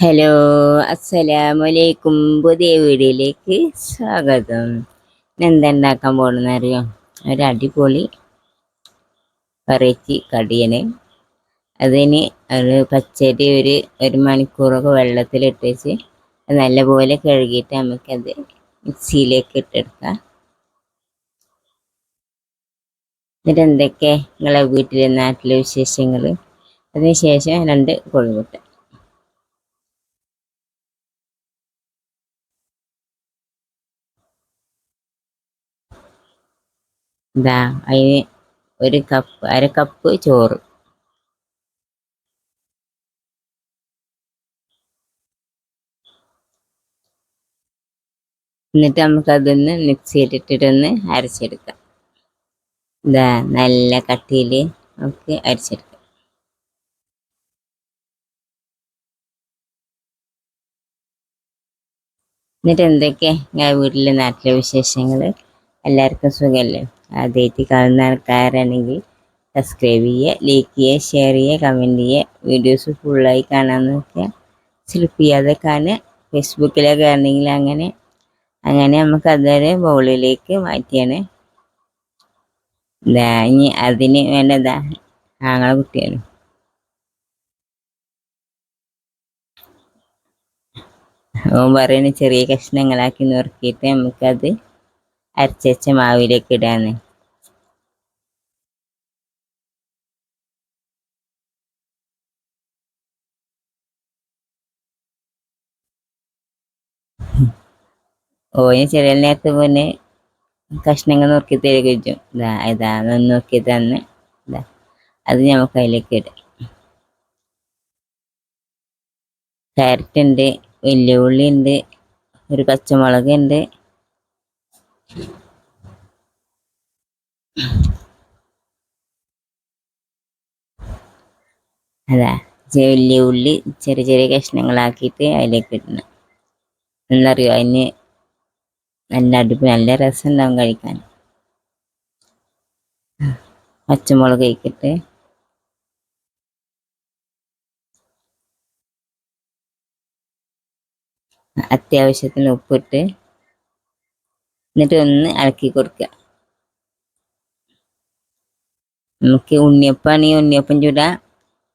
Hello അസ്സലാമലൈക്കും പുതിയ വീഡിയോയിലേക്ക് സ്വാഗതം. എന്താ ഉണ്ടാക്കാൻ പോകണമെന്ന് അറിയോ? ഒരു അടിപൊളി വെറൈറ്റി കടിയന് അതിന് ഒരു പച്ചരി ഒരു ഒരു മണിക്കൂറൊക്കെ വെള്ളത്തിലിട്ട് വെച്ച് നല്ലപോലെ കഴുകിയിട്ട് നമുക്കത് മിക്സിയിലേക്ക് ഇട്ടെടുക്കാം. എന്നിട്ട് എന്തൊക്കെ നിങ്ങളെ വീട്ടിലെ നാട്ടിലെ വിശേഷങ്ങൾ അതിനുശേഷം രണ്ട് കോഴിമുട്ട ഇതാ അതിന് ഒരു കപ്പ് അര കപ്പ് ചോറ്. എന്നിട്ട് നമുക്കതൊന്ന് മിക്സിയിലിട്ടിട്ടൊന്ന് അരച്ചെടുക്കാം. ഇതാ നല്ല കട്ടിയിൽ നമുക്ക് അരച്ചെടുക്കാം. എന്നിട്ട് എന്തൊക്കെ? ഞാൻ വീട്ടിലെ നാട്ടിലെ വിശേഷങ്ങൾ എല്ലാവർക്കും സുഖമല്ലേ ആദ്യമായിട്ട് കാണുന്ന ആൾക്കാരാണെങ്കിൽ സബ്സ്ക്രൈബ് ചെയ്യുക ലൈക്ക് ചെയ്യുക ഷെയർ ചെയ്യുക കമന്റ് ചെയ്യുക. വീഡിയോസ് ഫുള്ളായി കാണാൻ നോക്കുക സ്ലിപ്പ് ചെയ്യാതെ കാണുക. ഫേസ്ബുക്കിലൊക്കെ ആണെങ്കിൽ അങ്ങനെ അങ്ങനെ നമുക്ക് അതൊരു ബൗളിലേക്ക് മാറ്റിയാണ്. ഇതാ ഇനി അതിന് വേണ്ടതാ ആങ്ങളെ കുട്ടിയാണ്. പറയുന്ന ചെറിയ കഷ്ണങ്ങളാക്കി നുറുക്കിയിട്ട് നമുക്കത് അരച്ചച്ച മാവിലേക്ക് ഇടാന്ന് ഓന് ചെറിയ നേരത്തെ പോലെ കഷ്ണങ്ങൾ നോക്കി തരികയും ഇതാ ഇതാ നോക്കി തന്ന് അത് നമുക്ക് അതിലേക്ക് ഇടാം. ക്യാരറ്റ് ഉണ്ട് വലിയ ഉള്ളി ഉണ്ട് ഒരു പച്ചമുളക് ഉണ്ട് അതാ വലിയ ഉള്ളി ചെറിയ ചെറിയ കഷ്ണങ്ങളാക്കിയിട്ട് അതിലേക്ക് ഇടണം. എന്നറിയോ അതിന് നല്ല അടിപൊളി നല്ല രസം ഉണ്ടാവും കഴിക്കാൻ. പച്ചമുളക് കഴിക്കട്ടെ അത്യാവശ്യത്തിന് ഉപ്പിട്ട്. എന്നിട്ട് ഒന്ന് ഇളക്കി കൊടുക്കുക. നമുക്ക് ഉണ്ണിയപ്പാണെങ്കിൽ ഉണ്ണിയപ്പം ചൂടാ.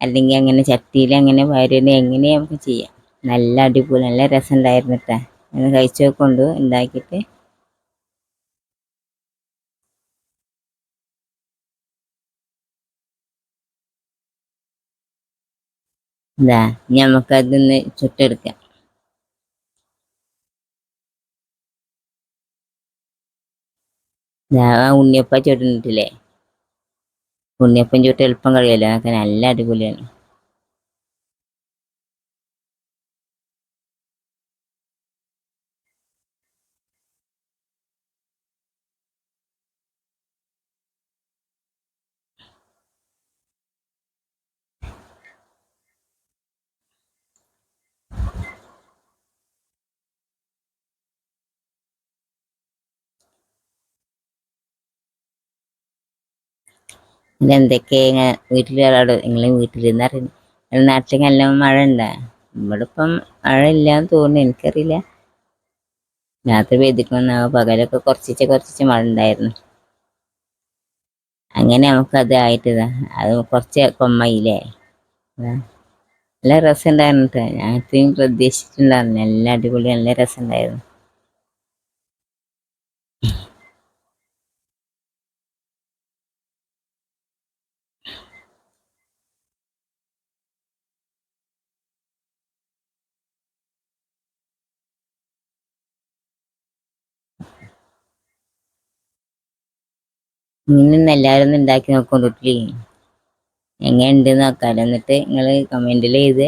അല്ലെങ്കിൽ അങ്ങനെ ചട്ടിയിൽ അങ്ങനെ വരുന്ന എങ്ങനെ നമുക്ക് ചെയ്യാം. നല്ല അടിപൊളി നല്ല രസം ഉണ്ടായിരുന്നു കേട്ടോ അങ്ങനെ കഴിച്ചു നോക്കൊണ്ട് ഉണ്ടാക്കിയിട്ട്. ഇതാ നമുക്കതൊന്ന് ചുട്ടെടുക്കാം. ഉണ്ണിയപ്പ ചുട്ടിട്ടില്ലേ ഉണ്ണിയപ്പം ചുട്ട് എളുപ്പം കഴിയല്ലോ അതൊക്കെ നല്ല അടിപൊളിയാണ്. ഇതെന്തൊക്കെ ഇങ്ങനെ ഒരാൾ നിങ്ങളെ വീട്ടിലിരുന്ന് അറിയുന്നു നാട്ടിൽ നല്ല മഴ ഉണ്ടാ ഇവിടെ ഇപ്പം മഴ ഇല്ലാന്ന് തോന്നുന്നു. എനിക്കറിയില്ല. രാത്രി ആ പകലൊക്കെ കുറച്ചിച്ച് കുറച്ചിച്ച് മഴ ഉണ്ടായിരുന്നു അങ്ങനെ നമുക്കത് ആയിട്ടതാ. അത് കുറച്ച് കൊമ്മയില്ലേ? നല്ല രസം ഉണ്ടായിരുന്നു കേട്ടോ ഞാൻ ഇത്രയും പ്രതീക്ഷിച്ചിട്ടുണ്ടായിരുന്നു. നല്ല അടിപൊളി നല്ല രസം ഇങ്ങനെ എല്ലാവരും ഒന്ന് ഉണ്ടാക്കി നോക്കൊണ്ടിട്ടില്ലേ എങ്ങനെയുണ്ട് നോക്കാലോ എന്നിട്ട് നിങ്ങൾ കമന്റിൽ ചെയ്ത്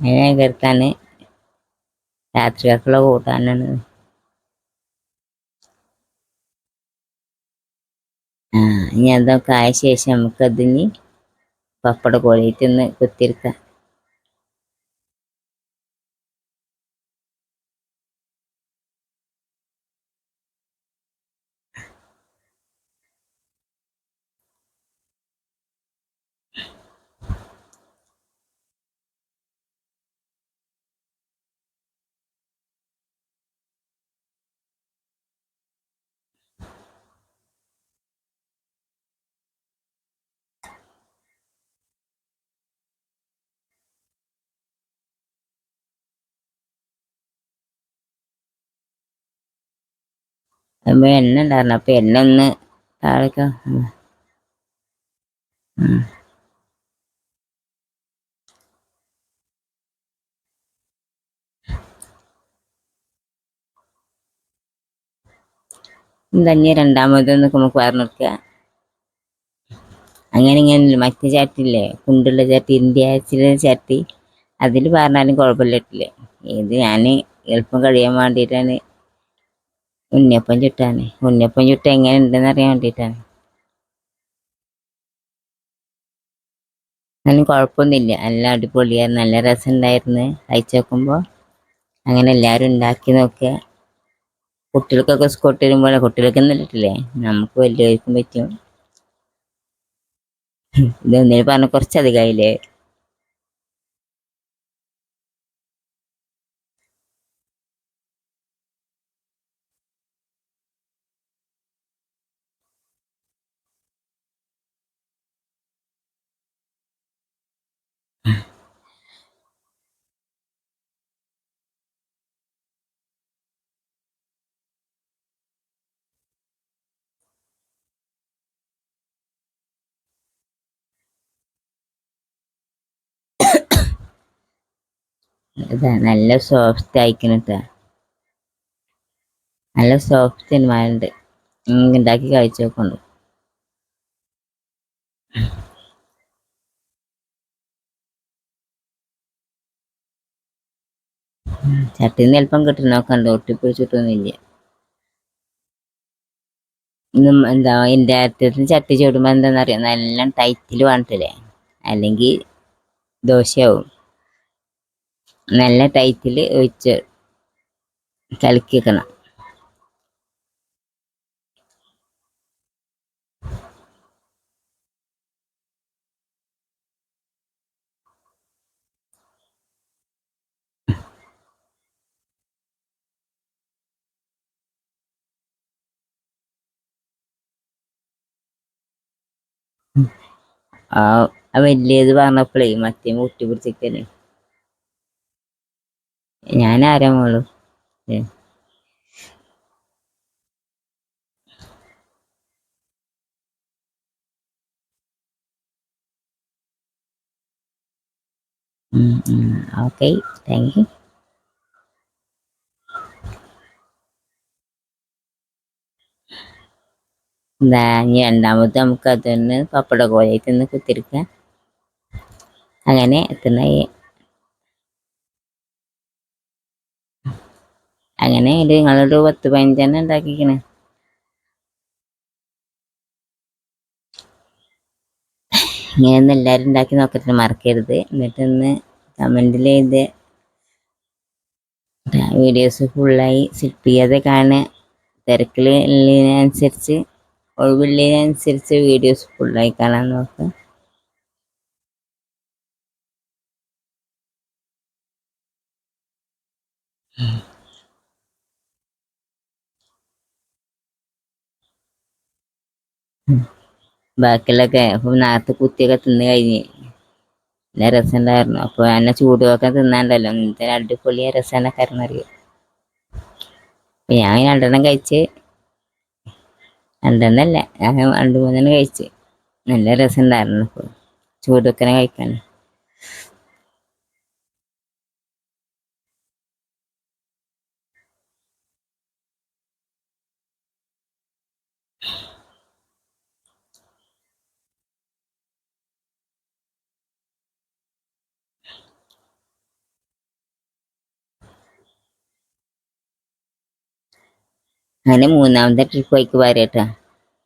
അതിനെ കരുത്താണ് രാത്രികൾക്കുള്ള കൂട്ടാനാണ്. ആ ഇനി അതൊക്കെ ആയ ശേഷം നമുക്കതിന് പപ്പട കോഴിയിട്ടൊന്ന് കുത്തിരിക്കാം. അപ്പൊ എണ്ണ ഉണ്ടായിരുന്നു. അപ്പൊ എണ്ണ ഒന്ന് താഴേക്ക് ഉം. രണ്ടാമത് എന്നൊക്കെ നമുക്ക് പറഞ്ഞെടുക്കുക അങ്ങനെ ഇങ്ങനെ മറ്റേ ചാട്ടില്ലേ കുണ്ടുള്ള ചാട്ടി ഇന്ത്യ ചാട്ടി അതിൽ പറഞ്ഞാലും കുഴപ്പമില്ല ഇത് ഞാൻ എളുപ്പം കഴിയാൻ വേണ്ടിയിട്ടാണ് ഉണ്ണിയപ്പം ചുട്ടാണ് ഉണ്ണിയപ്പം ചുട്ട് എങ്ങനെ ഉണ്ടെന്ന് അറിയാൻ വേണ്ടിയിട്ടാണ്. അതിന് കുഴപ്പമൊന്നുമില്ല. നല്ല അടിപൊളിയായിരുന്നു. നല്ല രസം ഉണ്ടായിരുന്നു കഴിച്ച് നോക്കുമ്പോൾ അങ്ങനെ എല്ലാവരും ഉണ്ടാക്കി നോക്കുക. കുട്ടികൾക്കൊക്കെ സ്കൂട്ട് വരുമ്പോൾ കുട്ടികൾക്കൊന്നും ഇട്ടില്ലേ നമുക്ക് വലിയവർക്കും പറ്റും. ഇതൊന്നിന് പറഞ്ഞ കുറച്ചധികമായില്ലേ? ഇതാ നല്ല സോഫ്റ്റ് ആയിക്കണം കേട്ടോ നല്ല സോഫ്റ്റ് സിനിമയുണ്ട് ഉണ്ടാക്കി കഴിച്ചു നോക്കുന്നു ചട്ടിന്ന് അല്പം കിട്ടണമൊക്കെ ഒട്ടിപ്പിടിച്ചിട്ടൊന്നുമില്ല. എന്താ എന്റെ അത്യത്തിൽ ചട്ടി ചൂടുമ്പോൾ എന്താണെന്നറിയാം നല്ല ടൈറ്റിൽ വേണ്ടിട്ടില്ലേ അല്ലെങ്കിൽ ദോശയാവും. നല്ല ടൈറ്റിൽ ഒഴിച്ച് കലക്കി വെക്കണം ആ വലിയത് പറഞ്ഞപ്പോഴേ മറ്റേ മുട്ടി പിടിച്ചിക്കൽ ഞാൻ ആരാ മോളു. ഓക്കെ താങ്ക് യു എന്താ ഇനി രണ്ടാമത് നമുക്ക് അതൊന്ന് പപ്പട കോലായിട്ട് ഒന്ന് കുത്തിരിക്കാം. അങ്ങനെ എത്തുന്ന. അങ്ങനെ ഇത് നിങ്ങളൊരു പത്ത് പതിനഞ്ചെണ്ണം ഉണ്ടാക്കിക്കണേ. ഇങ്ങനെ ഒന്ന് എല്ലാവരും ഉണ്ടാക്കി നോക്കട്ടെ മറക്കരുത്. എന്നിട്ടൊന്ന് കമന്റിൽ ചെയ്ത് വീഡിയോസ് ഫുള്ളായി സിപ്പ് ചെയ്യാതെ കാണുക. തിരക്കിൽ ഒഴിവുള്ളതിനനുസരിച്ച് വീഡിയോസ് ഫുള്ളായി കാണാൻ നോക്കുക. ബാക്കിയുള്ളൊക്കെ അപ്പം നേരത്തെ കുത്തിയൊക്കെ തിന്ന് കഴിഞ്ഞ്. നല്ല രസമുണ്ടായിരുന്നു. അപ്പോൾ എന്നെ ചൂടുമൊക്കെ തിന്നാണ്ടല്ലോ. ഇന്നത്തെ അടിപൊളിയ രസമെന്നൊക്കെ അറിയാം അപ്പം ഞാൻ രണ്ടെണ്ണം കഴിച്ച്. രണ്ടെണ്ണല്ല ഞാൻ രണ്ട് മൂന്നെണ്ണം കഴിച്ച്. നല്ല രസമുണ്ടായിരുന്നു ചൂട് ചൂടൊക്കെ കഴിക്കാൻ. അങ്ങനെ മൂന്നാമത്തെ ട്രിപ്പ് പോയിക്ക്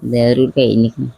ഇതേ ഒരു കഴിഞ്ഞിരിക്കുന്നു.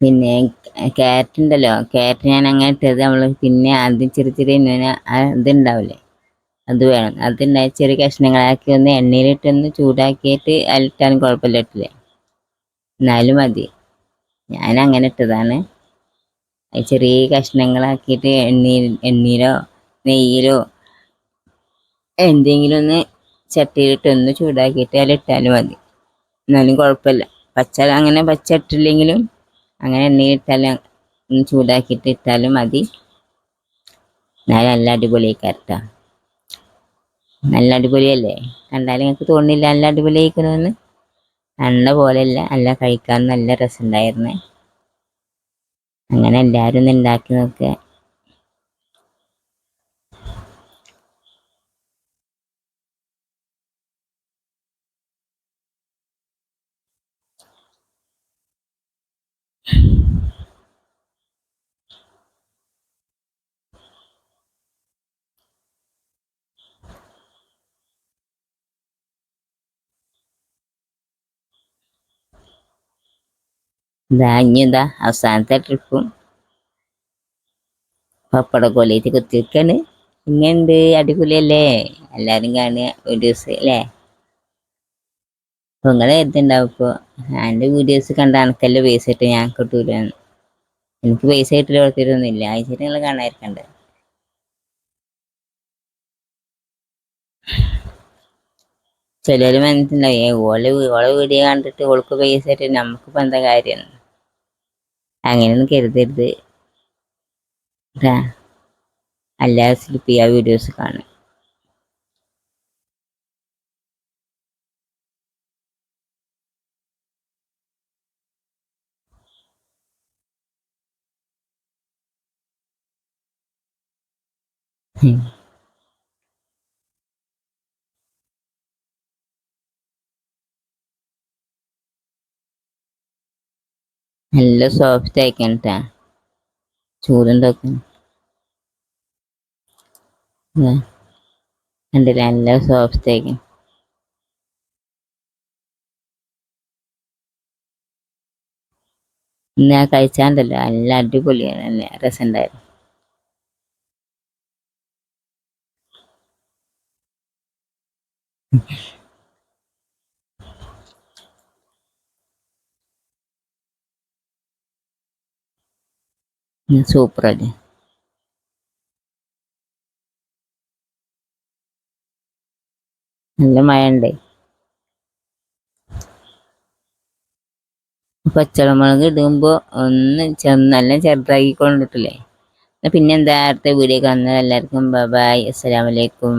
പിന്നെ ക്യാരറ്റ് ഉണ്ടല്ലോ. ക്യാരറ്റ് ഞാൻ അങ്ങനെ ഇട്ടത് നമ്മൾ പിന്നെ ആദ്യം ചെറിയ ചെറിയ ഇതുണ്ടാവില്ലേ അത് വേണം. അതുണ്ടായി ചെറിയ കഷ്ണങ്ങളാക്കി ഒന്ന് എണ്ണയിലിട്ടൊന്ന് ചൂടാക്കിയിട്ട് അതിലിട്ടാലും കുഴപ്പമില്ല ഇട്ടില്ലേ എന്നാലും മതി. ഞാൻ അങ്ങനെ ഇട്ടതാണ്. ചെറിയ കഷ്ണങ്ങളാക്കിയിട്ട് എണ്ണയിൽ എണ്ണയിലോ നെയ്യിലോ എന്തെങ്കിലും ഒന്ന് ചട്ടിയിലിട്ട് ഒന്ന് ചൂടാക്കിയിട്ട് അതിലിട്ടാലും മതി. എന്നാലും കുഴപ്പമില്ല. പച്ച അങ്ങനെ പച്ച ഇട്ടില്ലെങ്കിലും അങ്ങനെ എണ്ണയിലിട്ടാലും ഒന്ന് ചൂടാക്കിയിട്ട് ഇട്ടാലും മതി. എന്നാലും നല്ല അടിപൊളിയായിക്കാരട്ടാ. നല്ല അടിപൊളിയല്ലേ? കണ്ടാലും നിങ്ങൾക്ക് തോന്നില്ല നല്ല അടിപൊളിയായിക്കണമെന്ന് നല്ല പോലെയല്ല നല്ല കഴിക്കാൻ നല്ല രസമുണ്ടായിരുന്നേ. അങ്ങനെ എല്ലാവരും ഒന്ന് ഉണ്ടാക്കി നോക്കുക ഇതാ അവസാനത്തെ ട്രിപ്പും പപ്പട കൊലയിട്ട് കുത്തിവെക്കാണ് ഇങ്ങനെയുണ്ട് അടിപൊളിയല്ലേ? എല്ലാവരും കാണുക വീഡിയോസ് അല്ലേ? അപ്പോൾ നിങ്ങൾ കരുതുണ്ടാവും ഇപ്പോൾ എന്റെ വീഡിയോസ് കണ്ട അനക്കല്ല പൈസ ഇട്ട് ഞാൻ കിട്ടൂലെന്ന് എനിക്ക് പൈസ കിട്ടൽ കൊടുത്തിട്ടൊന്നുമില്ല അയച്ചിട്ട് നിങ്ങൾ കാണാതിരിക്കണ്ടേ? ചിലർ മനസ്സിലായി ഓളെ ഓളെ വീഡിയോ കണ്ടിട്ട് ഓൾക്ക് പൈസ ഇട്ട് നമുക്കിപ്പോൾ എന്താ കാര്യം? അങ്ങനെയൊന്നും കരുതരുത്. അല്ല അല്ലാതെ സ്ലിപ്പ് ചെയ്യുക വീഡിയോസ് കാണും ഉം. നല്ല സോഫ്റ്റ് ആയിക്കാൻ ട്ടാ ചൂടുണ്ടാക്കാൻ കണ്ടില്ല? നല്ല സോഫ്റ്റ് ഇന്ന് ഞാൻ കഴിച്ചാണ്ടല്ലോ. നല്ല അടിപൊളിയാണ്. നല്ല രസമുണ്ടായിരുന്നു. സൂപ്പർ അല്ലേ നല്ല മഴ ഉണ്ട് പച്ചമുളക് ഇടുമ്പോൾ ഒന്ന് ചെന്ന് നല്ല ചെറുതാക്കി കൊണ്ടിട്ടില്ലേ. പിന്നെ എന്താ അടുത്ത വീഡിയോ കാണുന്നത് എല്ലാവർക്കും ബൈ അസ്സലാമലൈക്കും